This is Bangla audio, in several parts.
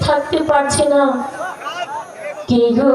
থাকতে পারছে না। কে গো?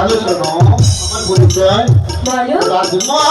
আলোচনা আমার পরিচয় রাজমা